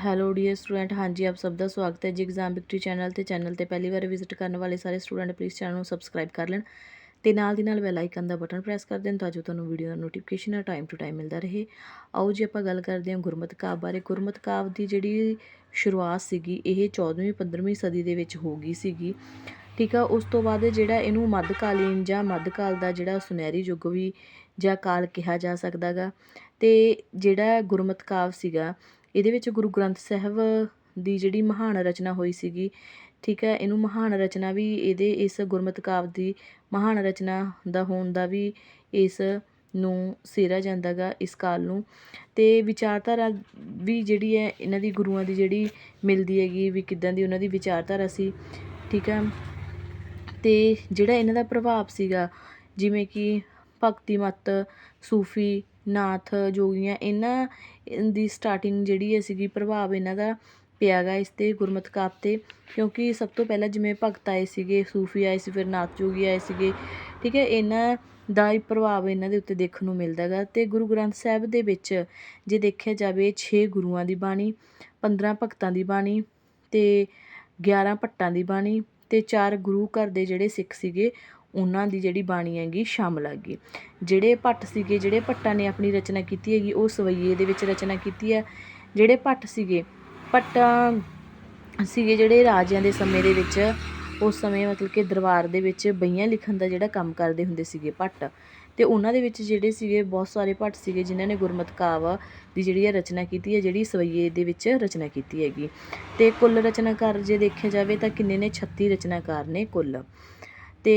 Hello dear student, ਹਾਂਜੀ ਆਪ ਸਭ ਦਾ ਸਵਾਗਤ ਹੈ ਜੀ ਐਗਜ਼ਾਮ ਵਿਕਟਰੀ ਚੈਨਲ ਤੇ ਚੈਨਲ ਤੇ ਪਹਿਲੀ ਵਾਰ ਵਿਜ਼ਿਟ ਕਰਨ ਵਾਲੇ ਸਾਰੇ ਸਟੂਡੈਂਟ ਪਲੀਜ਼ ਚੈਨਲ ਨੂੰ ਸਬਸਕ੍ਰਾਈਬ ਕਰ ਲੈਣ ਤੇ ਨਾਲ ਦੀ ਨਾਲ ਬੈਲ ਆਈਕਨ ਦਾ ਬਟਨ ਪ੍ਰੈਸ ਕਰ ਦੇਣ ਤਾਂ ਜੋ ਤੁਹਾਨੂੰ ਵੀਡੀਓ ਦਾ ਨੋਟੀਫਿਕੇਸ਼ਨ ਟਾਈਮ ਟੂ ਟਾਈਮ ਮਿਲਦਾ ਰਹੇ। ਆਓ ਜੀ ਆਪਾਂ ਗੱਲ ਕਰਦੇ ਹਾਂ ਗੁਰਮਤਿ ਕਾਵਿ ਬਾਰੇ। ਗੁਰਮਤਿ ਕਾਵਿ ਦੀ ਜਿਹੜੀ ਸ਼ੁਰੂਆਤ ਸੀਗੀ, ਇਹ 14ਵੀਂ 15ਵੀਂ ਸਦੀ ਦੇ ਵਿੱਚ ਹੋ ਗਈ ਸੀਗੀ। ਠੀਕ ਆ, ਉਸ ਤੋਂ ਬਾਅਦ ਜਿਹੜਾ ਇਹਨੂੰ ਮੱਧਕਾਲੀਨ ਜਾਂ ਮੱਧਕਾਲ ਦਾ ਜਿਹੜਾ ਸੁਨਹਿਰੀ ਯੁੱਗ ਵੀ ਜਾਂ ਕਾਲ ਕਿਹਾ ਜਾ ਸਕਦਾਗਾ ਤੇ ਜਿਹੜਾ ਗੁਰਮਤਿ ਕਾਵਿ ਸੀਗਾ ਇਹਦੇ ਵਿੱਚ ਗੁਰੂ ਗ੍ਰੰਥ ਸਾਹਿਬ ਦੀ ਜਿਹੜੀ ਮਹਾਨ ਰਚਨਾ ਹੋਈ ਸੀਗੀ, ਠੀਕ ਹੈ, ਇਹਨੂੰ ਮਹਾਨ ਰਚਨਾ ਵੀ ਇਹਦੇ ਇਸ ਗੁਰਮਤਿ ਕਾਵਿ ਦੀ ਮਹਾਨ ਰਚਨਾ ਦਾ ਹੋਣ ਦਾ ਵੀ ਇਸ ਨੂੰ ਸਿਰਿਆ ਜਾਂਦਾ ਗਾ ਇਸ ਕਾਲ ਨੂੰ। ਅਤੇ ਵਿਚਾਰਧਾਰਾ ਵੀ ਜਿਹੜੀ ਹੈ, ਇਹਨਾਂ ਦੀ ਗੁਰੂਆਂ ਦੀ ਜਿਹੜੀ ਮਿਲਦੀ ਹੈਗੀ, ਵੀ ਕਿੱਦਾਂ ਦੀ ਉਹਨਾਂ ਦੀ ਵਿਚਾਰਧਾਰਾ ਸੀ, ਠੀਕ ਹੈ। ਅਤੇ ਜਿਹੜਾ ਇਹਨਾਂ ਦਾ ਪ੍ਰਭਾਵ ਸੀਗਾ, ਜਿਵੇਂ ਕਿ ਭਗਤੀ ਮਤ, ਸੂਫੀ ਨਾਥ ਜੋਗੀਆਂ ਇਹਨਾਂ ਦੀ ਸਟਾਰਟਿੰਗ ਜਿਹੜੀ ਹੈ ਸੀਗੀ ਪ੍ਰਭਾਵ ਇਹਨਾਂ ਦਾ ਪਿਆ ਗਾ ਇਸ 'ਤੇ ਗੁਰਮਤਿ ਕਾਵਿ 'ਤੇ, ਕਿਉਂਕਿ ਸਭ ਤੋਂ ਪਹਿਲਾਂ ਜਿਵੇਂ ਭਗਤ ਆਏ ਸੀਗੇ, ਸੂਫੀ ਆਏ ਸੀ, ਫਿਰ ਨਾਥ ਜੋਗੀ ਆਏ ਸੀਗੇ, ਠੀਕ ਹੈ, ਇਹਨਾਂ ਦਾ ਹੀ ਪ੍ਰਭਾਵ ਇਹਨਾਂ ਦੇ ਉੱਤੇ ਦੇਖਣ ਨੂੰ ਮਿਲਦਾ ਗਾ ਅਤੇ ਗੁਰੂ ਗ੍ਰੰਥ ਸਾਹਿਬ ਦੇ ਵਿੱਚ ਜੇ ਦੇਖਿਆ ਜਾਵੇ ਛੇ ਗੁਰੂਆਂ ਦੀ ਬਾਣੀ, ਪੰਦਰਾਂ ਭਗਤਾਂ ਦੀ ਬਾਣੀ ਅਤੇ ਗਿਆਰਾਂ ਭੱਟਾਂ ਦੀ ਬਾਣੀ ਅਤੇ ਚਾਰ ਗੁਰੂ ਘਰ ਦੇ ਜਿਹੜੇ ਸਿੱਖ ਸੀਗੇ ਉਹਨਾਂ ਦੀ ਜਿਹੜੀ ਬਾਣੀ ਹੈਗੀ ਸ਼ਾਮਲ ਆ ਗਈ ਜਿਹੜੇ ਭੱਟ ਸੀਗੇ, ਜਿਹੜੇ ਭੱਟਾਂ ਨੇ ਆਪਣੀ ਰਚਨਾ ਕੀਤੀ ਹੈਗੀ, ਉਹ ਸਵੱਈਏ ਦੇ ਵਿੱਚ ਰਚਨਾ ਕੀਤੀ ਹੈ। ਜਿਹੜੇ ਭੱਟ ਸੀਗੇ, ਭੱਟਾਂ ਸੀਗੇ ਜਿਹੜੇ ਰਾਜਿਆਂ ਦੇ ਸਮੇਂ ਦੇ ਵਿੱਚ, ਉਸ ਸਮੇਂ ਮਤਲਬ ਕਿ ਦਰਬਾਰ ਦੇ ਵਿੱਚ ਬਈਆਂ ਲਿਖਣ ਦਾ ਜਿਹੜਾ ਕੰਮ ਕਰਦੇ ਹੁੰਦੇ ਸੀਗੇ ਭੱਟ। ਅਤੇ ਉਹਨਾਂ ਦੇ ਵਿੱਚ ਜਿਹੜੇ ਸੀਗੇ, ਬਹੁਤ ਸਾਰੇ ਭੱਟ ਸੀਗੇ, ਜਿਨ੍ਹਾਂ ਨੇ ਗੁਰਮਤਿ ਕਾਵਿ ਦੀ ਜਿਹੜੀ ਹੈ ਰਚਨਾ ਕੀਤੀ ਹੈ, ਜਿਹੜੀ ਸਵਈਏ ਦੇ ਵਿੱਚ ਰਚਨਾ ਕੀਤੀ ਹੈਗੀ। ਅਤੇ ਕੁੱਲ ਰਚਨਾਕਾਰ ਜੇ ਦੇਖਿਆ ਜਾਵੇ ਤਾਂ ਕਿੰਨੇ ਨੇ? 36 ਰਚਨਾਕਾਰ ਨੇ ਕੁੱਲ। ਅਤੇ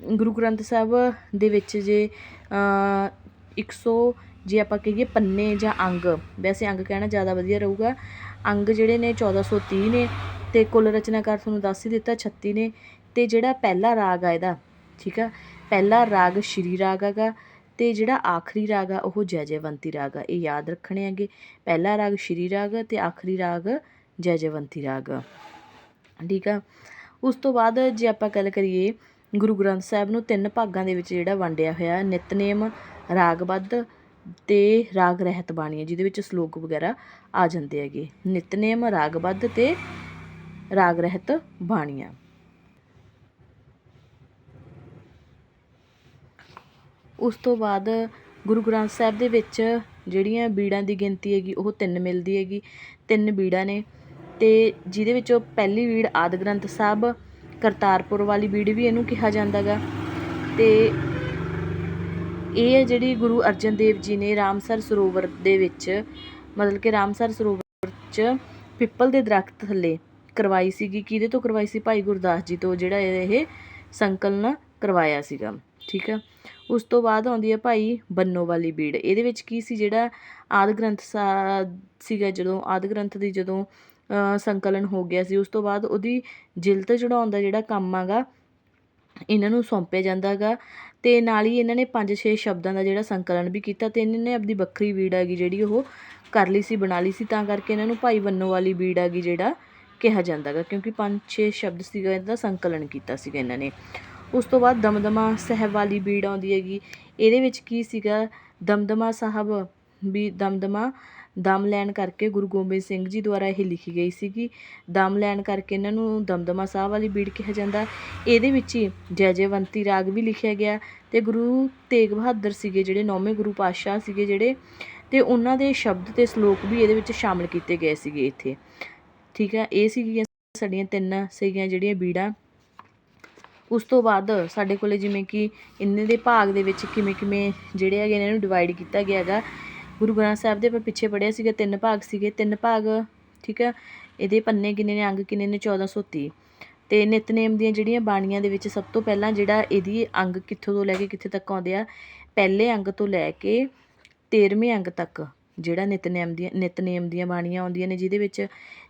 ਗੁਰੂ ਗ੍ਰੰਥ ਸਾਹਿਬ ਦੇ ਵਿੱਚ ਜੇ ਇੱਕ ਸੌ ਜੇ ਆਪਾਂ ਕਹੀਏ ਪੰਨੇ ਜਾਂ ਅੰਗ, ਵੈਸੇ ਅੰਗ ਕਹਿਣਾ ਜ਼ਿਆਦਾ ਵਧੀਆ ਰਹੇਗਾ। ਅੰਗ ਜਿਹੜੇ ਨੇ 1430 ਨੇ ਅਤੇ ਕੁੱਲ ਰਚਨਾਕਾਰ ਤੁਹਾਨੂੰ ਦੱਸ ਹੀ ਦਿੱਤਾ 36 ਨੇ ਅਤੇ ਜਿਹੜਾ ਪਹਿਲਾ ਰਾਗ ਆ ਇਹਦਾ, ਠੀਕ ਆ? ਪਹਿਲਾ ਰਾਗ ਸ਼੍ਰੀ ਰਾਗ ਹੈਗਾ ਅਤੇ ਜਿਹੜਾ ਆਖਰੀ ਰਾਗ ਆ ਉਹ ਜੈ ਜੈਵੰਤੀ ਰਾਗ ਆ, ਇਹ ਯਾਦ ਰੱਖਣੇ ਹੈਗੇ। ਪਹਿਲਾ ਰਾਗ ਸ਼੍ਰੀ ਰਾਗ ਅਤੇ ਆਖਰੀ ਰਾਗ ਜੈ ਜੈਵੰਤੀ ਰਾਗ। ਠੀਕ ਆ? ਉਸ ਤੋਂ ਬਾਅਦ ਜੇ ਆਪਾਂ ਗੱਲ ਕਰੀਏ ਗੁਰੂ ਗ੍ਰੰਥ ਸਾਹਿਬ ਨੂੰ ਤਿੰਨ ਭਾਗਾਂ ਦੇ ਵਿੱਚ ਜਿਹੜਾ ਵੰਡਿਆ ਹੋਇਆ, ਨਿਤਨੇਮ, ਰਾਗਬੱਧ ਅਤੇ ਰਾਗ ਰਹਿਤ ਬਾਣੀ ਹੈ ਜਿਹਦੇ ਵਿੱਚ ਸ਼ਲੋਕ ਵਗੈਰਾ ਆ ਜਾਂਦੇ ਹੈਗੇ। ਨਿਤਨੇਮ, ਰਾਗਬੱਧ ਅਤੇ ਰਾਗ ਰਹਿਤ ਬਾਣੀਆਂ। ਉਸ ਤੋਂ ਬਾਅਦ ਗੁਰੂ ਗ੍ਰੰਥ ਸਾਹਿਬ ਦੇ ਵਿੱਚ ਜਿਹੜੀਆਂ ਬੀੜਾਂ ਦੀ ਗਿਣਤੀ ਹੈਗੀ, ਉਹ ਤਿੰਨ ਮਿਲਦੀ ਹੈਗੀ। ਤਿੰਨ ਬੀੜਾਂ ਨੇ ਤੇ ਜਿਹਦੇ ਵਿੱਚੋਂ ਪਹਿਲੀ ਬੀੜ ਆਦਿ ਗ੍ਰੰਥ ਸਾਹਿਬ ਕਰਤਾਰਪੁਰ ਵਾਲੀ ਬੀੜ ਵੀ ਇਹਨੂੰ ਕਿਹਾ ਜਾਂਦਾ ਗਾ ਤੇ ਇਹ ਹੈ ਜਿਹੜੀ ਗੁਰੂ ਅਰਜਨ ਦੇਵ ਜੀ ਨੇ ਰਾਮਸਰ ਸਰੋਵਰ ਦੇ ਵਿੱਚ, ਮਤਲਬ ਕਿ ਰਾਮਸਰ ਸਰੋਵਰ 'ਚ ਪਿੱਪਲ ਦੇ ਦਰਖਤ ਥੱਲੇ ਕਰਵਾਈ ਸੀਗੀ। ਕਿਹਦੇ ਤੋਂ ਕਰਵਾਈ ਸੀ? ਭਾਈ ਗੁਰਦਾਸ ਜੀ ਤੋਂ, ਜਿਹੜਾ ਇਹ ਸੰਕਲਨ ਕਰਵਾਇਆ ਸੀਗਾ। ਠੀਕ ਆ? ਉਸ ਤੋਂ ਬਾਅਦ ਆਉਂਦੀ ਹੈ ਭਾਈ ਬੰਨੋ ਵਾਲੀ ਬੀੜ। ਇਹਦੇ ਵਿੱਚ ਕੀ ਸੀ? ਜਿਹੜਾ ਆਦਿ ਗ੍ਰੰਥ ਸਾਹਿਬ ਸੀਗਾ ਜਦੋਂ, ਆਦਿ ਗ੍ਰੰਥ ਦੀ ਜਦੋਂ ਸੰਕਲਨ ਹੋ ਗਿਆ ਸੀ, ਉਸ ਤੋਂ ਬਾਅਦ ਉਹਦੀ ਜਿਲਤ ਚੜਾਉਣ ਦਾ ਜਿਹੜਾ ਕੰਮ ਹੈਗਾ ਇਹਨਾਂ ਨੂੰ ਸੌਂਪਿਆ ਜਾਂਦਾ ਹੈਗਾ ਅਤੇ ਨਾਲ ਹੀ ਇਹਨਾਂ ਨੇ ਪੰਜ ਛੇ ਸ਼ਬਦਾਂ ਦਾ ਜਿਹੜਾ ਸੰਕਲਨ ਵੀ ਕੀਤਾ ਅਤੇ ਇਹਨਾਂ ਨੇ ਆਪਣੀ ਵੱਖਰੀ ਬੀੜ ਹੈਗੀ ਜਿਹੜੀ ਉਹ ਕਰ ਲਈ ਸੀ, ਬਣਾ ਲਈ ਸੀ, ਤਾਂ ਕਰਕੇ ਇਹਨਾਂ ਨੂੰ ਭਾਈ ਬੰਨੋ ਵਾਲੀ ਬੀੜ ਹੈਗੀ ਜਿਹੜਾ ਕਿਹਾ ਜਾਂਦਾ ਗਾ, ਕਿਉਂਕਿ ਪੰਜ ਛੇ ਸ਼ਬਦ ਸੀਗਾ ਇਹਦਾ ਸੰਕਲਨ ਕੀਤਾ ਸੀਗਾ ਇਹਨਾਂ ਨੇ। ਉਸ ਤੋਂ ਬਾਅਦ ਦਮਦਮਾ ਸਾਹਿਬ ਵਾਲੀ ਬੀੜ ਆਉਂਦੀ ਹੈਗੀ, ਇਹਦੇ ਵਿੱਚ ਕੀ ਸੀਗਾ? ਦਮਦਮਾ ਸਾਹਿਬ ਵੀ ਦਮਦਮਾ ਦਮ ਲੈਣ ਕਰਕੇ ਗੁਰੂ ਗੋਬਿੰਦ ਸਿੰਘ ਜੀ ਦੁਆਰਾ ਇਹ ਲਿਖੀ ਗਈ ਸੀਗੀ। ਦਮ ਲੈਣ ਕਰਕੇ ਇਹਨਾਂ ਨੂੰ ਦਮਦਮਾ ਸਾਹਿਬ ਵਾਲੀ ਬੀੜ ਕਿਹਾ ਜਾਂਦਾ। ਇਹਦੇ ਵਿੱਚ ਹੀ ਜੈ ਜੈਵੰਤੀ ਰਾਗ ਵੀ ਲਿਖਿਆ ਗਿਆ ਅਤੇ ਗੁਰੂ ਤੇਗ ਬਹਾਦਰ ਸੀਗੇ ਜਿਹੜੇ ਨੌਵੇਂ ਗੁਰੂ ਪਾਤਸ਼ਾਹ ਸੀਗੇ ਜਿਹੜੇ ਅਤੇ ਉਹਨਾਂ ਦੇ ਸ਼ਬਦ ਅਤੇ ਸ਼ਲੋਕ ਵੀ ਇਹਦੇ ਵਿੱਚ ਸ਼ਾਮਿਲ ਕੀਤੇ ਗਏ ਸੀਗੇ ਇੱਥੇ। ਠੀਕ ਹੈ ਇਹ ਸੀਗੀਆਂ ਸਾਡੀਆਂ ਤਿੰਨ ਸੀਗੀਆਂ ਜਿਹੜੀਆਂ ਬੀੜਾਂ। ਉਸ ਤੋਂ ਬਾਅਦ ਸਾਡੇ ਕੋਲੇ ਜਿਵੇਂ ਕਿ ਇੰਨੇ ਦੇ ਭਾਗ ਦੇ ਵਿੱਚ ਕਿਵੇਂ ਕਿਵੇਂ ਜਿਹੜੇ ਹੈਗੇ ਇਹਨਾਂ ਨੂੰ ਡਿਵਾਈਡ ਕੀਤਾ ਗਿਆ ਹੈਗਾ। ਗੁਰੂ ਗ੍ਰੰਥ ਸਾਹਿਬ ਦੇ ਆਪਾਂ ਪਿੱਛੇ ਪੜਿਆ ਸੀਗਾ, ਤਿੰਨ ਭਾਗ ਸੀਗੇ, ਤਿੰਨ ਭਾਗ, ਠੀਕ ਹੈ? ਇਹਦੇ ਪੰਨੇ ਕਿੰਨੇ ਨੇ? ਅੰਗ ਕਿੰਨੇ ਨੇ? 1430 ਤੇ ਨਿਤਨੇਮ ਦੀਆਂ ਜਿਹੜੀਆਂ ਬਾਣੀਆਂ ਦੇ ਵਿੱਚ ਸਭ ਤੋਂ ਪਹਿਲਾਂ ਜਿਹੜਾ ਇਹਦੀ ਅੰਗ ਕਿੱਥੋਂ ਤੋਂ ਲੈ ਕੇ ਕਿੱਥੇ ਤੱਕ ਆਉਂਦੇ ਆ? ਪਹਿਲੇ ਅੰਗ ਤੋਂ ਲੈ ਕੇ 13ਵੇਂ ਅੰਗ ਤੱਕ ਜਿਹੜਾ ਨਿਤਨੇਮ ਦੀਆਂ ਨਿਤਨੇਮ ਦੀਆਂ ਬਾਣੀਆਂ ਆਉਂਦੀਆਂ ਨੇ, ਜਿਹਦੇ ਵਿੱਚ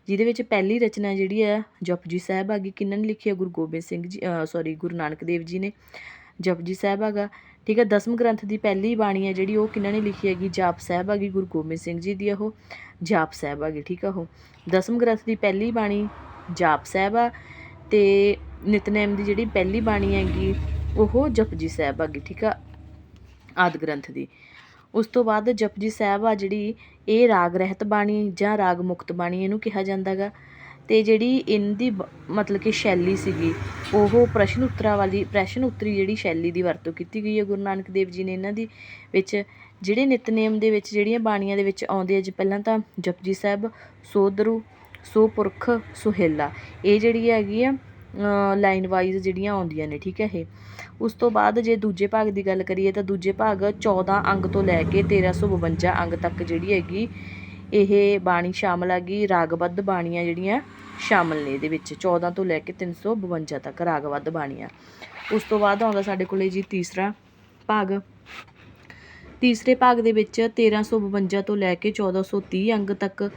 ਜਿਹਦੇ ਵਿੱਚ ਪਹਿਲੀ ਰਚਨਾ ਜਿਹੜੀ ਹੈ, ਜਪਜੀ ਸਾਹਿਬ ਆ ਗਈ। ਕਿਹਨਾਂ ਨੇ ਲਿਖੀ ਹੈ ਗੁਰੂ ਗੋਬਿੰਦ ਸਿੰਘ ਜੀ ਸੌਰੀ ਗੁਰੂ ਨਾਨਕ ਦੇਵ ਜੀ ਨੇ ਜਪਜੀ ਸਾਹਿਬ ਹੈਗਾ ਠੀਕ ਹੈ, ਦਸਮ ਗ੍ਰੰਥ ਦੀ ਪਹਿਲੀ ਬਾਣੀ ਹੈ ਜਿਹੜੀ, ਉਹ ਕਿਹਨਾਂ ਨੇ ਲਿਖੀ ਹੈਗੀ? ਜਾਪ ਸਾਹਿਬ ਹੈਗੀ, ਗੁਰੂ ਗੋਬਿੰਦ ਸਿੰਘ ਜੀ ਦੀ ਉਹ। ਜਾਪ ਸਾਹਿਬ ਹੈਗੀ, ਠੀਕ ਆ ਉਹ। ਦਸਮ ਗ੍ਰੰਥ ਦੀ ਪਹਿਲੀ ਬਾਣੀ ਜਾਪ ਸਾਹਿਬ ਆ ਤੇ ਨਿਤਨੇਮ ਦੀ ਜਿਹੜੀ ਪਹਿਲੀ ਬਾਣੀ ਹੈਗੀ, ਉਹ ਜਪਜੀ ਸਾਹਿਬ ਹੈਗੀ, ਠੀਕ ਆ, ਆਦ ਗ੍ਰੰਥ ਦੀ। ਉਸ ਤੋਂ ਬਾਅਦ ਜਪਜੀ ਸਾਹਿਬ ਆ ਜਿਹੜੀ, ਇਹ ਰਾਗ ਰਹਿਤ ਬਾਣੀ ਜਾਂ ਰਾਗ ਮੁਕਤ ਬਾਣੀ ਇਹਨੂੰ ਕਿਹਾ ਜਾਂਦਾ ਗਾ ਅਤੇ ਜਿਹੜੀ ਇਹਦੀ ਬ- ਮਤਲਬ ਕਿ ਸ਼ੈਲੀ ਸੀਗੀ, ਉਹ ਪ੍ਰਸ਼ਨ ਉੱਤਰਾਂ ਵਾਲੀ, ਪ੍ਰਸ਼ਨ ਉੱਤਰੀ ਜਿਹੜੀ ਸ਼ੈਲੀ ਦੀ ਵਰਤੋਂ ਕੀਤੀ ਗਈ ਹੈ, ਗੁਰੂ ਨਾਨਕ ਦੇਵ ਜੀ ਨੇ ਇਹਨਾਂ ਦੀ ਵਿੱਚ, ਜਿਹੜੇ ਨਿਤਨੇਮ ਦੇ ਵਿੱਚ, ਜਿਹੜੀਆਂ ਬਾਣੀਆਂ ਦੇ ਵਿੱਚ ਆਉਂਦੇ ਆ, ਜੀ ਪਹਿਲਾਂ ਤਾਂ ਜਪਜੀ ਸਾਹਿਬ ਸੋਧਰੂ ਸੋ ਪੁਰਖ ਸੁਹੇਲਾ ਇਹ ਜਿਹੜੀ ਹੈਗੀ ਆ ਲਾਈਨ ਵਾਈਜ਼ ਜਿਹੜੀਆਂ ਆਉਂਦੀਆਂ ਨੇ, ਠੀਕ ਹੈ ਇਹ। ਉਸ ਤੋਂ ਬਾਅਦ ਜੇ ਦੂਜੇ ਭਾਗ ਦੀ ਗੱਲ ਕਰੀਏ ਤਾਂ ਦੂਜੇ ਭਾਗ 14 ਅੰਗ ਤੋਂ ਲੈ ਕੇ 1352 ਅੰਗ ਤੱਕ ਜਿਹੜੀ ਹੈਗੀ ਇਹ ਬਾਣੀ ਸ਼ਾਮਲ ਗਈ, ਰਾਗਬੱਧ ਬਾਣੀਆਂ ਜਿਹੜੀਆਂ ਸ਼ਾਮਲ ਨੇ ਇਹਦੇ ਵਿੱਚ। 14 ਤੋਂ ਲੈ ਕੇ 352 ਤੱਕ ਰਾਗਬੱਧ ਬਾਣੀਆਂ। ਉਸ ਤੋਂ ਬਾਅਦ ਆਉਂਦਾ ਸਾਡੇ ਕੋਲੇ ਜੀ ਤੀਸਰਾ ਭਾਗ। ਤੀਸਰੇ ਭਾਗ ਦੇ ਵਿੱਚ 1352 ਤੋਂ ਲੈ ਕੇ 1430 ਅੰਗ ਤੱਕ,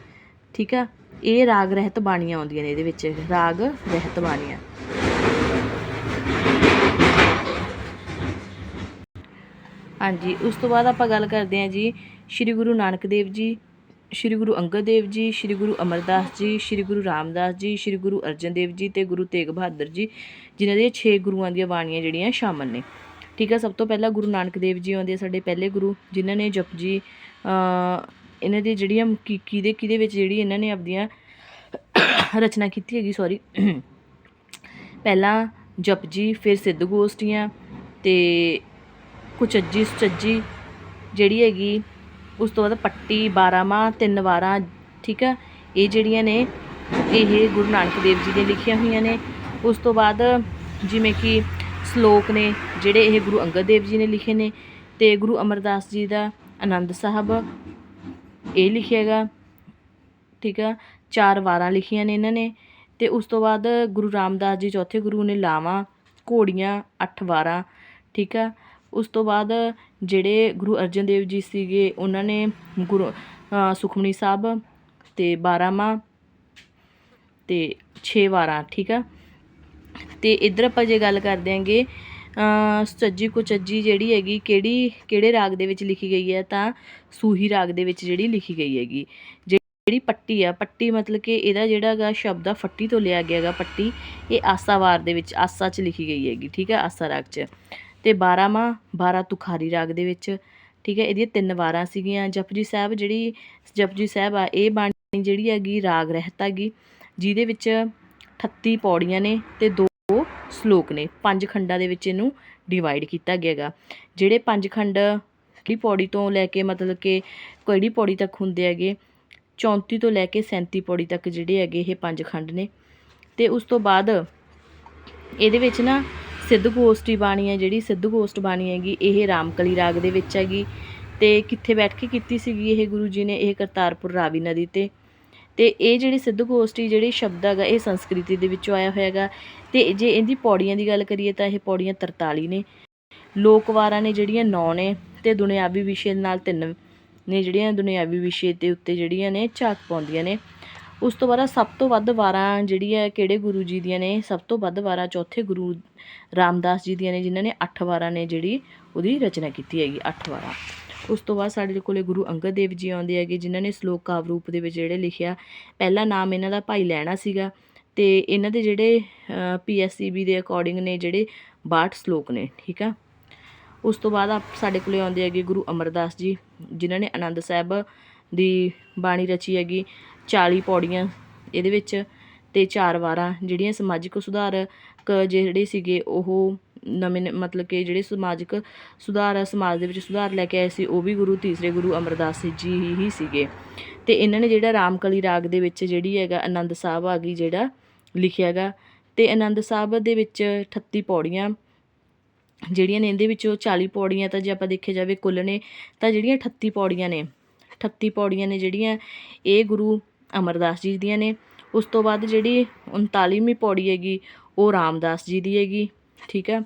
ਠੀਕ ਆ, ਇਹ ਰਾਗ ਰਹਿਤ ਬਾਣੀਆਂ ਆਉਂਦੀਆਂ ਨੇ ਇਹਦੇ ਵਿੱਚ ਰਾਗ ਰਹਿਤ ਬਾਣੀਆਂ। ਹਾਂਜੀ, ਉਸ ਤੋਂ ਬਾਅਦ ਆਪਾਂ ਗੱਲ ਕਰਦੇ ਹਾਂ ਜੀ ਸ੍ਰੀ ਗੁਰੂ ਨਾਨਕ ਦੇਵ ਜੀ ਸ੍ਰੀ ਗੁਰੂ ਅੰਗਦ ਦੇਵ ਜੀ, ਸ੍ਰੀ ਗੁਰੂ ਅਮਰਦਾਸ ਜੀ, ਸ੍ਰੀ ਗੁਰੂ ਰਾਮਦਾਸ ਜੀ, ਸ੍ਰੀ ਗੁਰੂ ਅਰਜਨ ਦੇਵ ਜੀ ਤੇ ਗੁਰੂ ਤੇਗ ਬਹਾਦਰ ਜੀ, ਜਿਨ੍ਹਾਂ ਦੀਆਂ 6 ਗੁਰੂਆਂ ਦੀਆਂ ਬਾਣੀਆਂ ਜਿਹੜੀਆਂ ਸ਼ਾਮਲ ਨੇ। ਠੀਕ ਹੈ ਸਭ ਤੋਂ ਪਹਿਲਾਂ ਗੁਰੂ ਨਾਨਕ ਦੇਵ ਜੀ ਆਉਂਦੇ ਆ ਸਾਡੇ ਪਹਿਲੇ ਗੁਰੂ, ਜਿਨ੍ਹਾਂ ਨੇ ਜਪਜੀ ਅ ਇਹਨਾਂ ਦੀ ਜਿਹੜੀਆਂ ਕੀ, ਕਿਹਦੇ ਕਿਹਦੇ ਵਿੱਚ ਜਿਹੜੀ ਇਹਨਾਂ ਨੇ ਆਪਦੀਆਂ ਰਚਨਾ ਕੀਤੀ ਹੈਗੀ ਸੌਰੀ ਪਹਿਲਾਂ ਜਪਜੀ ਫਿਰ ਸਿੱਧ ਗੋਸ਼ਟੀਆਂ ਤੇ ਕੁਚੱਜੀ ਸੁਚੱਜੀ ਜਿਹੜੀ ਹੈਗੀ ਉਸ ਤੋਂ ਬਾਅਦ ਪੱਟੀ ਬਾਰਾਂਮਾਹ, ਤਿੰਨ ਵਾਰਾਂ, ਠੀਕ ਆ? ਇਹ ਜਿਹੜੀਆਂ ਨੇ, ਇਹ ਗੁਰੂ ਨਾਨਕ ਦੇਵ ਜੀ ਨੇ ਲਿਖੀਆਂ ਹੋਈਆਂ ਨੇ। ਉਸ ਤੋਂ ਬਾਅਦ ਜਿਵੇਂ ਕਿ ਸ਼ਲੋਕ ਨੇ, ਜਿਹੜੇ ਇਹ ਗੁਰੂ ਅੰਗਦ ਦੇਵ ਜੀ ਨੇ ਲਿਖੇ ਨੇ ਤੇ ਗੁਰੂ ਅਮਰਦਾਸ ਜੀ ਦਾ ਆਨੰਦ ਸਾਹਿਬ, ਇਹ ਲਿਖਿਆ ਹੈਗਾ, ਠੀਕ ਆ? ਚਾਰ ਵਾਰਾਂ ਲਿਖੀਆਂ ਨੇ ਇਹਨਾਂ ਨੇ ਤੇ ਉਸ ਤੋਂ ਬਾਅਦ ਗੁਰੂ ਰਾਮਦਾਸ ਜੀ, ਚੌਥੇ ਗੁਰੂ ਨੇ ਲਾਵਾਂ, ਘੋੜੀਆਂ, ਅੱਠ ਵਾਰਾਂ, ਠੀਕ ਆ? ਉਸ ਤੋਂ ਬਾਅਦ ਜਿਹੜੇ ਗੁਰੂ ਅਰਜਨ ਦੇਵ ਜੀ ਸੀਗੇ ਉਹਨਾਂ ਨੇ ਗੁਰੂ ਅ, ਸੁਖਮਨੀ ਸਾਹਿਬ ਅਤੇ ਬਾਰਾਂਮਾਹ ਤੇ 6 ਵਾਰਾਂ ਠੀਕ ਆ? ਅਤੇ ਇੱਧਰ ਆਪਾਂ ਜੇ ਗੱਲ ਕਰਦੇ ਆਂਗੇ ਸੁਚੱਜੀ ਕੁਚੱਜੀ ਜਿਹੜੀ ਹੈਗੀ ਕਿਹੜੀ ਕਿਹੜੇ ਰਾਗ ਦੇ ਵਿੱਚ ਲਿਖੀ ਗਈ ਹੈ ਤਾਂ ਸੂਹੀ ਰਾਗ ਦੇ ਵਿੱਚ ਜਿਹੜੀ ਲਿਖੀ ਗਈ ਹੈਗੀ। ਜਿਹੜੀ ਪੱਟੀ ਆ ਪੱਟੀ ਮਤਲਬ ਕਿ ਇਹਦਾ ਜਿਹੜਾ ਹੈਗਾ ਸ਼ਬਦ ਆ ਫੱਟੀ ਤੋਂ ਲਿਆ ਗਿਆ ਗਾ ਪੱਟੀ ਇਹ ਆਸਾਵਾਰ ਦੇ ਵਿੱਚ ਆਸਾ 'ਚ ਲਿਖੀ ਗਈ ਹੈਗੀ ਠੀਕ ਹੈ ਆਸਾ ਰਾਗ 'ਚ। ਤੇ 12ਵਾਂ 12 ਤੁਖਾਰੀ ਰਾਗ ਦੇ ਵਿੱਚ, ਠੀਕ ਹੈ, ਇਹਦੀਆਂ ਤਿੰਨ ਵਾਰਾਂ ਸੀਗੀਆਂ। ਜਪਜੀ ਸਾਹਿਬ ਜਿਹੜੀ, ਜਪਜੀ ਸਾਹਿਬ ਆ, ਇਹ ਬਾਣੀ ਜਿਹੜੀ ਹੈਗੀ ਰਾਗ ਰਹਿਤ ਹੈਗੀ, ਜਿਹਦੇ ਵਿੱਚ 38 ਪੌੜੀਆਂ ਨੇ ਤੇ ਦੋ ਸ਼ਲੋਕ ਨੇ, ਪੰਜ ਖੰਡਾਂ ਦੇ ਵਿੱਚ ਇਹਨੂੰ ਡਿਵਾਈਡ ਕੀਤਾ ਗਿਆ ਗਾ ਜਿਹੜੇ ਪੰਜ ਖੰਡ ਕਿਹੜੀ ਪੌੜੀ ਤੋਂ ਲੈ ਕੇ, ਮਤਲਬ ਕਿ ਕਿਹੜੀ ਪੌੜੀ ਤੱਕ ਹੁੰਦੇ ਹੈਗੇ 34 ਤੋਂ ਲੈ ਕੇ 37 ਪੌੜੀ ਤੱਕ ਜਿਹੜੇ ਹੈਗੇ ਇਹ ਪੰਜ ਖੰਡ ਨੇ। ਤੇ ਉਸ ਤੋਂ ਬਾਅਦ ਇਹਦੇ ਵਿੱਚ ਨਾ ਸਿੱਧ ਗੋਸ਼ਟੀ ਬਾਣੀ ਹੈ, ਜਿਹੜੀ ਸਿੱਧ ਗੋਸ਼ਟ ਬਾਣੀ ਹੈਗੀ, ਇਹ ਰਾਮਕਲੀ ਰਾਗ ਦੇ ਵਿੱਚ ਹੈਗੀ। ਤੇ ਕਿੱਥੇ ਬੈਠ ਕੇ ਕੀਤੀ ਸੀਗੀ ਇਹ ਗੁਰੂ ਜੀ ਨੇ, ਇਹ ਕਰਤਾਰਪੁਰ ਰਾਵੀ ਨਦੀ ਤੇ। ਤੇ ਇਹ ਜਿਹੜੀ ਸਿੱਧ ਗੋਸ਼ਟੀ, ਜਿਹੜੇ ਸ਼ਬਦ ਹੈਗਾ, ਇਹ ਸੰਸਕ੍ਰਿਤੀ ਦੇ ਵਿੱਚੋਂ ਆਇਆ ਹੋਇਆ ਹੈਗਾ। ਤੇ ਜੇ ਇਹਦੀ ਪੌੜੀਆਂ ਦੀ ਗੱਲ ਕਰੀਏ ਤਾਂ ਇਹ ਪੌੜੀਆਂ 43 ਨੇ। ਲੋਕਵਾਰਾਂ ਨੇ ਜਿਹੜੀਆਂ 9 ਨੇ ਤੇ ਦੁਨਿਆਵੀ ਵਿਸ਼ੇ ਨਾਲ ਤਿੰਨ ਨੇ ਜਿਹੜੀਆਂ ਦੁਨਿਆਵੀ ਵਿਸ਼ੇ ਦੇ ਉੱਤੇ ਜਿਹੜੀਆਂ ਨੇ ਝਾਕ ਪਾਉਂਦੀਆਂ ਨੇ। ਉਸ ਤੋਂ ਬਾਅਦ ਸਭ ਤੋਂ ਵੱਧ ਵਾਰਾਂ ਜਿਹੜੀ ਹੈ ਕਿਹੜੇ ਗੁਰੂ ਜੀ ਦੀਆਂ ਨੇ? ਸਭ ਤੋਂ ਵੱਧ ਵਾਰਾਂ ਚੌਥੇ ਗੁਰੂ ਰਾਮਦਾਸ ਜੀ ਦੀਆਂ ਨੇ, ਜਿਨ੍ਹਾਂ ਨੇ ਅੱਠ ਵਾਰਾਂ ਨੇ ਜਿਹੜੀ ਉਹਦੀ ਰਚਨਾ ਕੀਤੀ ਹੈਗੀ, ਅੱਠ ਵਾਰਾਂ। ਉਸ ਤੋਂ ਬਾਅਦ ਸਾਡੇ ਕੋਲੇ ਗੁਰੂ ਅੰਗਦ ਦੇਵ ਜੀ ਆਉਂਦੇ ਹੈਗੇ, ਜਿਨ੍ਹਾਂ ਨੇ ਸ਼ਲੋਕ ਕਾਵ ਰੂਪ ਦੇ ਵਿੱਚ ਜਿਹੜੇ ਲਿਖਿਆ, ਪਹਿਲਾ ਨਾਮ ਇਹਨਾਂ ਦਾ ਭਾਈ ਲੈਣਾ ਸੀਗਾ ਤੇ ਇਹਨਾਂ ਦੇ ਜਿਹੜੇ ਪੀਐਸਸੀਬੀ ਦੇ ਅਕੋਰਡਿੰਗ ਨੇ ਜਿਹੜੇ 62 ਸ਼ਲੋਕ ਨੇ, ਠੀਕ ਆ? ਉਸ ਤੋਂ ਬਾਅਦ ਆਪ ਸਾਡੇ ਕੋਲੇ ਆਉਂਦੇ ਹੈਗੇ ਗੁਰੂ ਅਮਰਦਾਸ ਜੀ, ਜਿਨ੍ਹਾਂ ਨੇ ਆਨੰਦ ਸਾਹਿਬ ਦੀ ਬਾਣੀ ਰਚੀ ਹੈਗੀ। 40 ਪੌੜੀਆਂ ਇਹਦੇ ਵਿੱਚ ਤੇ ਚਾਰ ਵਾਰਾਂ ਜਿਹੜੀਆਂ ਸਮਾਜਿਕ ਸੁਧਾਰਕ ਜਿਹੜੇ ਸੀਗੇ ਉਹ ਨਵੇਂ ਨ- ਮਤਲਬ ਕਿ ਜਿਹੜੇ ਸਮਾਜਿਕ ਸੁਧਾਰ ਆ, ਸਮਾਜ ਦੇ ਵਿੱਚ ਸੁਧਾਰ ਲੈ ਕੇ ਆਏ ਸੀ, ਉਹ ਵੀ ਗੁਰੂ ਤੀਸਰੇ ਗੁਰੂ ਅਮਰਦਾਸ ਜੀ ਹੀ ਹੀ ਸੀਗੇ। ਤੇ ਇਹਨਾਂ ਨੇ ਜਿਹੜਾ ਰਾਮਕਲੀ ਰਾਗ ਦੇ ਵਿੱਚ ਜਿਹੜੀ ਹੈਗਾ ਆਨੰਦ ਸਾਹਿਬ ਆ ਗਈ ਜਿਹੜਾ ਲਿਖਿਆ ਹੈਗਾ, ਤੇ ਆਨੰਦ ਸਾਹਿਬ ਦੇ ਵਿੱਚ 38 ਪੌੜੀਆਂ ਜਿਹੜੀਆਂ ਨੇ, ਇਹਦੇ ਵਿੱਚੋਂ 40 ਪੌੜੀਆਂ ਤਾਂ ਜੇ ਆਪਾਂ ਦੇਖਿਆ ਜਾਵੇ ਕੁੱਲ ਨੇ, ਤਾਂ ਜਿਹੜੀਆਂ 38 ਪੌੜੀਆਂ ਨੇ 38 ਪੌੜੀਆਂ ਨੇ ਜਿਹੜੀਆਂ, ਇਹ ਗੁਰੂ ਅਮਰਦਾਸ ਜੀ ਦੀਆਂ ਨੇ। ਉਸ ਤੋਂ ਬਾਅਦ ਜਿਹੜੀ 39ਵੀਂ ਪੌੜੀ ਹੈਗੀ, ਉਹ ਰਾਮਦਾਸ ਜੀ ਦੀ ਹੈਗੀ, ਠੀਕ ਆ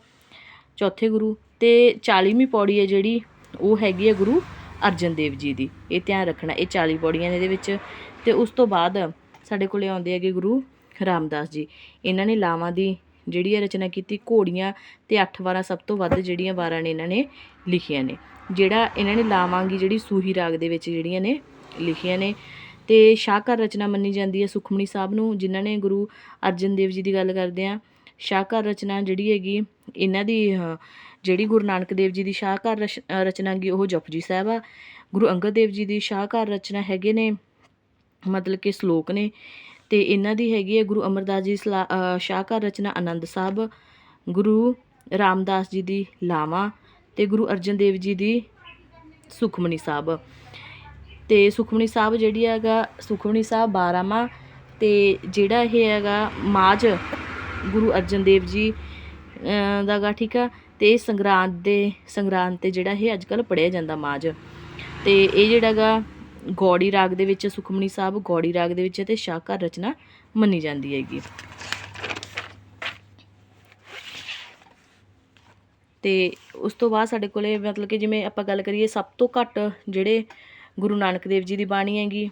ਚੌਥੇ ਗੁਰੂ ਤੇ 40ਵੀਂ ਪੌੜੀ ਹੈ ਜਿਹੜੀ, ਉਹ ਹੈਗੀ ਹੈ ਗੁਰੂ ਅਰਜਨ ਦੇਵ ਜੀ ਦੀ। ਇਹ ਧਿਆਨ ਰੱਖਣਾ, ਇਹ 40 ਪੌੜੀਆਂ ਨੇ ਇਹਦੇ ਵਿੱਚ। ਤੇ ਉਸ ਤੋਂ ਬਾਅਦ ਸਾਡੇ ਕੋਲੇ ਆਉਂਦੇ ਹੈਗੇ ਗੁਰੂ ਰਾਮਦਾਸ ਜੀ। ਇਹਨਾਂ ਨੇ ਲਾਵਾਂ ਦੀ ਜਿਹੜੀ ਹੈ ਰਚਨਾ ਕੀਤੀ, ਘੋੜੀਆਂ ਤੇ 8 ਵਾਰਾਂ ਸਭ ਤੋਂ ਵੱਧ ਜਿਹੜੀਆਂ ਵਾਰਾਂ ਨੇ ਇਹਨਾਂ ਨੇ ਲਿਖੀਆਂ ਨੇ। ਜਿਹੜਾ ਇਹਨਾਂ ਨੇ ਲਾਵਾਂਗੀ ਜਿਹੜੀ ਸੂਹੀ ਰਾਗ ਦੇ ਵਿੱਚ ਜਿਹੜੀਆਂ ਨੇ, ਲਿਖੀਆਂ ਨੇ। ਤੇ ਸ਼ਾਹਕਾਰ ਰਚਨਾ ਮੰਨੀ ਜਾਂਦੀ ਹੈ ਸੁਖਮਣੀ ਸਾਹਿਬ ਨੂੰ, ਜਿਨ੍ਹਾਂ ਨੇ ਗੁਰੂ ਅਰਜਨ ਦੇਵ ਜੀ ਦੀ ਗੱਲ ਕਰਦੇ ਆ ਸ਼ਾਹਕਾਰ ਰਚਨਾ ਜਿਹੜੀ ਹੈਗੀ, ਇਹਨਾਂ ਦੀ ਜਿਹੜੀ ਗੁਰੂ ਨਾਨਕ ਦੇਵ ਜੀ ਦੀ ਸ਼ਾਹਕਾਰ ਰਚ- ਰਚਨਾ ਗੀ ਉਹ ਜਪਜੀ ਸਾਹਿਬ ਆ। ਗੁਰੂ ਅੰਗਦ ਦੇਵ ਜੀ ਦੀ ਸ਼ਾਹਕਾਰ ਰਚਨਾ ਹੈਗੇ ਨੇ, ਮਤਲਬ ਕਿ ਸ਼ਲੋਕ ਨੇ। ਤੇ ਇਹਨਾਂ ਦੀ ਹੈਗੀ ਹੈ ਗੁਰੂ ਅਮਰਦਾਸ ਜੀ ਸਲਾ- ਸ਼ਾਹਕਾਰ ਰਚਨਾ ਆਨੰਦ ਸਾਹਿਬ, ਗੁਰੂ ਰਾਮਦਾਸ ਜੀ ਦੀ ਲਾਵਾਂ ਤੇ ਗੁਰੂ ਅਰਜਨ ਦੇਵ ਜੀ ਦੀ ਸੁਖਮਨੀ ਸਾਹਿਬ। ਅਤੇ ਸੁਖਮਨੀ ਸਾਹਿਬ ਜਿਹੜੀ ਹੈਗਾ, ਸੁਖਮਨੀ ਸਾਹਿਬ 12ਵਾਂ ਅਤੇ ਜਿਹੜਾ ਇਹ ਹੈਗਾ ਮਾਝ, ਗੁਰੂ ਅਰਜਨ ਦੇਵ ਜੀ ਦਾ ਗਾ ਠੀਕ ਆ? ਅਤੇ ਇਹ ਸੰਗਰਾਂਦ ਦੇ, ਸੰਗਰਾਂਦ ਤੇ ਜਿਹੜਾ ਇਹ ਅੱਜ ਕੱਲ੍ਹ ਪੜ੍ਹਿਆ ਜਾਂਦਾ ਮਾਝ। ਅਤੇ ਇਹ ਜਿਹੜਾ ਗਾ ਗੌੜੀ ਰਾਗ ਦੇ ਵਿੱਚ ਸੁਖਮਨੀ ਸਾਹਿਬ ਗੌੜੀ ਰਾਗ ਦੇ ਵਿੱਚ ਅਤੇ ਸ਼ਾਹਕਾਰ ਰਚਨਾ ਮੰਨੀ ਜਾਂਦੀ ਹੈਗੀ। ਤੇ ਉਸ ਤੋਂ ਬਾਅਦ ਸਾਡੇ ਕੋਲੇ ਮਤਲਬ ਕਿ ਜਿਵੇਂ ਆਪਾਂ ਗੱਲ ਕਰੀਏ ਸਭ ਤੋਂ ਘੱਟ ਜਿਹੜੇ ਗੁਰੂ ਨਾਨਕ ਦੇਵ ਜੀ ਦੀ ਬਾਣੀ ਹੈਗੀ।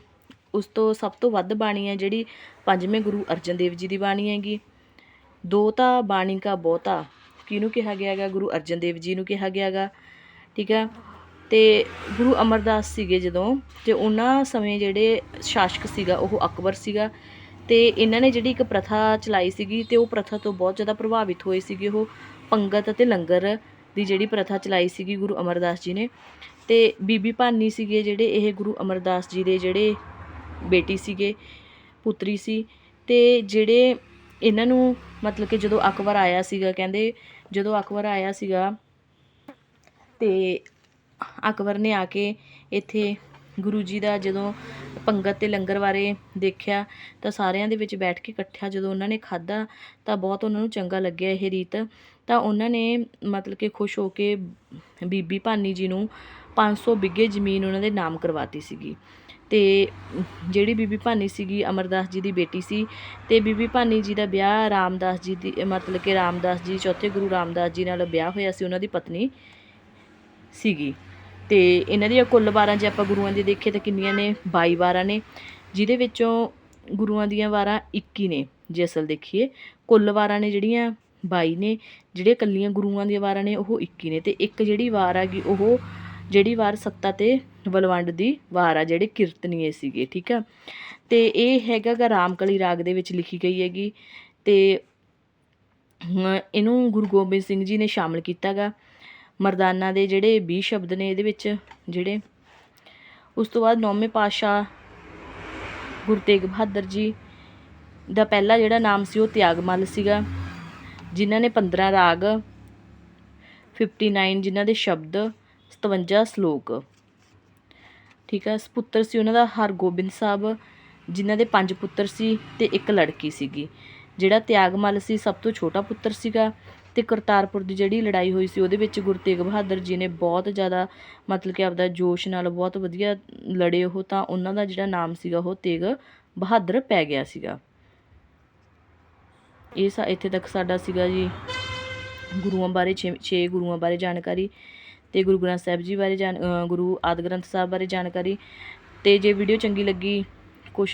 ਉਸ ਤੋਂ ਸਭ ਤੋਂ ਵੱਧ ਬਾਣੀ ਹੈ ਜਿਹੜੀ ਪੰਜਵੇਂ ਗੁਰੂ ਅਰਜਨ ਦੇਵ ਜੀ ਦੀ ਬਾਣੀ ਹੈਗੀ। ਦੋਤਾ ਬਾਣੀ ਕਾ ਬਹੁਤਾ ਕਿਹਨੂੰ ਕਿਹਾ ਗਿਆ ਹੈਗਾ? ਗੁਰੂ ਅਰਜਨ ਦੇਵ ਜੀ ਨੂੰ ਕਿਹਾ ਗਿਆ ਹੈਗਾ। ਠੀਕ ਹੈ। ਤੇ ਗੁਰੂ ਅਮਰਦਾਸ ਸੀਗੇ ਜਦੋਂ ਤੇ ਉਹਨਾਂ ਸਮੇਂ ਜਿਹੜੇ ਸ਼ਾਸਕ ਸੀਗਾ, ਉਹ ਅਕਬਰ ਸੀਗਾ ਤੇ ਇਹਨਾਂ ਨੇ ਜਿਹੜੀ ਇੱਕ ਪ੍ਰਥਾ ਚਲਾਈ ਸੀਗੀ ਤੇ ਉਹ ਪ੍ਰਥਾ ਤੋਂ ਬਹੁਤ ਜ਼ਿਆਦਾ ਪ੍ਰਭਾਵਿਤ ਹੋਏ ਸੀਗੇ ਉਹ। ਪੰਗਤ ਅਤੇ ਲੰਗਰ ਦੀ ਜਿਹੜੀ ਪ੍ਰਥਾ ਚਲਾਈ ਸੀਗੀ ਗੁਰੂ ਅਮਰਦਾਸ ਜੀ ਨੇ। ਅਤੇ ਬੀਬੀ ਭਾਨੀ ਸੀਗੇ ਜਿਹੜੇ ਇਹ ਗੁਰੂ ਅਮਰਦਾਸ ਜੀ ਦੇ ਜਿਹੜੇ ਬੇਟੀ ਸੀਗੇ, ਪੁੱਤਰੀ ਸੀ ਅਤੇ ਜਿਹੜੇ ਇਹਨਾਂ ਨੂੰ ਮਤਲਬ ਕਿ ਜਦੋਂ ਅਕਬਰ ਆਇਆ ਸੀਗਾ ਕਹਿੰਦੇ, ਜਦੋਂ ਅਕਬਰ ਆਇਆ ਸੀਗਾ ਅਤੇ ਅਕਬਰ ਨੇ ਆ ਕੇ ਇੱਥੇ ਗੁਰੂ ਜੀ ਦਾ ਜਦੋਂ ਪੰਗਤ ਅਤੇ ਲੰਗਰ ਬਾਰੇ ਦੇਖਿਆ ਤਾਂ ਸਾਰਿਆਂ ਦੇ ਵਿੱਚ ਬੈਠ ਕੇ ਇਕੱਠਿਆ ਜਦੋਂ ਉਹਨਾਂ ਨੇ ਖਾਧਾ ਤਾਂ ਬਹੁਤ ਉਹਨਾਂ ਨੂੰ ਚੰਗਾ ਲੱਗਿਆ ਇਹ ਰੀਤ ਤਾਂ ਉਹਨਾਂ ਨੇ ਮਤਲਬ ਕਿ ਖੁਸ਼ ਹੋ ਕੇ ਬੀਬੀ ਭਾਨੀ ਜੀ ਨੂੰ 500 ਬਿੱਗੇ ਜ਼ਮੀਨ ਉਹਨਾਂ ਦੇ ਨਾਮ ਕਰਵਾਤੀ ਸੀਗੀ। ਤੇ ਜਿਹੜੀ ਬੀਬੀ ਭਾਨੀ ਸੀਗੀ, ਅਮਰਦਾਸ ਜੀ ਦੀ ਬੇਟੀ ਸੀ ਤੇ ਬੀਬੀ ਭਾਨੀ ਜੀ ਦਾ ਵਿਆਹ ਰਾਮਦਾਸ ਜੀ ਦੀ, ਮਤਲਬ ਕਿ ਰਾਮਦਾਸ ਜੀ, ਚੌਥੇ ਗੁਰੂ ਰਾਮਦਾਸ ਜੀ ਨਾਲ ਵਿਆਹ ਹੋਇਆ ਸੀ, ਉਹਨਾਂ ਦੀ ਪਤਨੀ ਸੀਗੀ। ਤੇ ਇਹਨਾਂ ਦੀਆਂ ਕੁੱਲ ਵਾਰਾਂ ਜੇ ਆਪਾਂ ਗੁਰੂਆਂ ਦੀ ਦੇਖੀਏ ਤਾਂ ਕਿੰਨੀਆਂ ਨੇ? 22 ਵਾਰਾਂ ਨੇ, ਜਿਹਦੇ ਵਿੱਚੋਂ ਗੁਰੂਆਂ ਦੀਆਂ ਵਾਰਾਂ 21 ਨੇ, ਜੇ ਅਸਲ ਦੇਖੀਏ। ਕੁੱਲ ਵਾਰਾਂ ਨੇ ਜਿਹੜੀਆਂ 22 ਨੇ ਜਿਹੜੇ ਕੱਲੀਆਂ ਗੁਰੂਆਂ ਦੀਆਂ ਵਾਰਾਂ ਨੇ, ਉਹ 21 ਨੇ ਤੇ ਇੱਕ ਜਿਹੜੀ ਵਾਰ ਹੈਗੀ ਉਹ ਜਿਹੜੀ ਵਾਰ ਸੱਤਾ ਤੇ ਬਲਵੰਡ ਦੀ ਵਾਰ ਆ, ਜਿਹੜੇ ਕੀਰਤਨੀਏ ਸੀਗੇ, ਠੀਕ ਆ? ਤੇ ਇਹ ਹੈਗਾ ਗਾ ਰਾਮਕਲੀ ਰਾਗ ਦੇ ਵਿੱਚ ਲਿਖੀ ਗਈ ਹੈਗੀ। ਤੇ ਇਹਨੂੰ ਗੁਰੂ ਗੋਬਿੰਦ ਸਿੰਘ ਜੀ ਨੇ ਸ਼ਾਮਲ ਕੀਤਾ ਗਾ। ਮਰਦਾਨਾ ਦੇ ਜਿਹੜੇ 20 ਸ਼ਬਦ ਨੇ ਇਹਦੇ ਵਿੱਚ, ਜਿਹੜੇ। ਉਸ ਤੋਂ ਬਾਅਦ ਨੌਵੇਂ ਪਾਤਸ਼ਾਹ ਗੁਰੂ ਤੇਗ ਬਹਾਦਰ ਜੀ ਦਾ ਪਹਿਲਾ ਜਿਹੜਾ ਨਾਮ ਸੀ, ਉਹ ਤਿਆਗਮੱਲ ਸੀਗਾ। ਜਿਨ੍ਹਾਂ ਨੇ 15 ਰਾਗ 59 ਜਿਨ੍ਹਾਂ ਦੇ ਸ਼ਬਦ 57 ਸ਼ਲੋਕ। ਠੀਕ ਹੈ, ਸੁਪੁੱਤਰ ਸੀ ਉਹਨਾਂ ਦਾ ਹਰਗੋਬਿੰਦ ਸਾਹਿਬ, ਜਿਨ੍ਹਾਂ ਦੇ ਪੰਜ ਪੁੱਤਰ ਸੀ ਤੇ ਇੱਕ ਲੜਕੀ ਸੀਗੀ। ਜਿਹੜਾ ਤਿਆਗਮੱਲ ਸੀ, ਸਭ ਤੋਂ ਛੋਟਾ ਪੁੱਤਰ ਸੀਗਾ ਤੇ ਕਰਤਾਰਪੁਰ ਦੀ ਜਿਹੜੀ ਲੜਾਈ ਹੋਈ ਸੀ, ਉਹਦੇ ਵਿੱਚ ਗੁਰੂ ਤੇਗ ਬਹਾਦਰ ਜੀ ਨੇ ਬਹੁਤ ਜ਼ਿਆਦਾ ਮਤਲਬ ਕਿ ਆਪਦਾ ਜੋਸ਼ ਨਾਲ ਬਹੁਤ ਵਧੀਆ ਲੜੇ ਉਹ, ਤਾਂ ਉਹਨਾਂ ਦਾ ਜਿਹੜਾ ਨਾਮ ਸੀਗਾ, ਉਹ ਤੇਗ ਬਹਾਦਰ ਪੈ ਗਿਆ ਸੀਗਾ। ਇਹ ਸਾ, ਇੱਥੇ ਤੱਕ ਸਾਡਾ ਸੀਗਾ ਜੀ, ਗੁਰੂਆਂ ਬਾਰੇ 6 ਗੁਰੂਆਂ ਬਾਰੇ ਜਾਣਕਾਰੀ। ਅਤੇ ਗੁਰੂ ਗ੍ਰੰਥ ਸਾਹਿਬ ਜੀ ਬਾਰੇ ਜਾਣ ਗੁਰੂ ਆਦਿ ਗ੍ਰੰਥ ਸਾਹਿਬ ਬਾਰੇ ਜਾਣਕਾਰੀ। ਅਤੇ ਜੇ ਵੀਡੀਓ ਚੰਗੀ ਲੱਗੀ, ਕੁਛ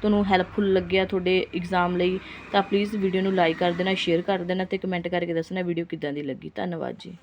ਤੁਹਾਨੂੰ ਹੈਲਪਫੁਲ ਲੱਗਿਆ ਤੁਹਾਡੇ ਐਗਜ਼ਾਮ ਲਈ, ਤਾਂ ਪਲੀਜ਼ ਵੀਡੀਓ ਨੂੰ ਲਾਈਕ ਕਰ ਦੇਣਾ ਸ਼ੇਅਰ ਕਰ ਦੇਣਾ ਅਤੇ ਕਮੈਂਟ ਕਰਕੇ ਦੱਸਣਾ ਵੀਡੀਓ ਕਿੱਦਾਂ ਦੀ ਲੱਗੀ। ਧੰਨਵਾਦ ਜੀ।